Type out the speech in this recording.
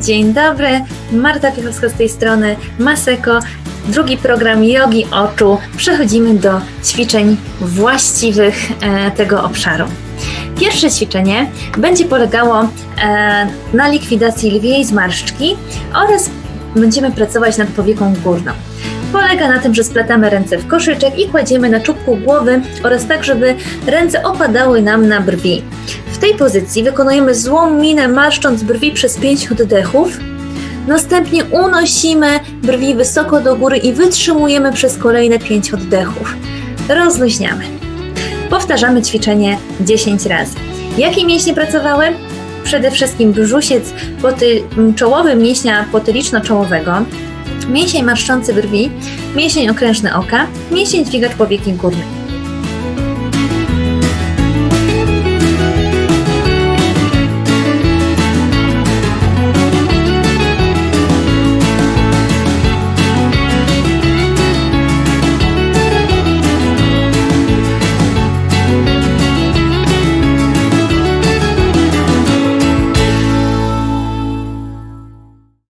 Dzień dobry, Marta Piechowska z tej strony, Maseko, drugi program Jogi Oczu. Przechodzimy do ćwiczeń właściwych e, tego obszaru. Pierwsze ćwiczenie będzie polegało e, na likwidacji lwiej zmarszczki oraz będziemy pracować nad powieką górną. Polega na tym, że splatamy ręce w koszyczek i kładziemy na czubku głowy oraz tak, żeby ręce opadały nam na brwi. Tej pozycji wykonujemy złą minę, marszcząc brwi przez 5 oddechów. Następnie unosimy brwi wysoko do góry i wytrzymujemy przez kolejne 5 oddechów. Rozluźniamy. Powtarzamy ćwiczenie 10 razy. Jakie mięśnie pracowały? Przede wszystkim brzusiec poty, czołowy mięśnia potyliczno-czołowego, mięsień marszczący brwi, mięsień okrężny oka, mięsień dźwigacz powieki górnej.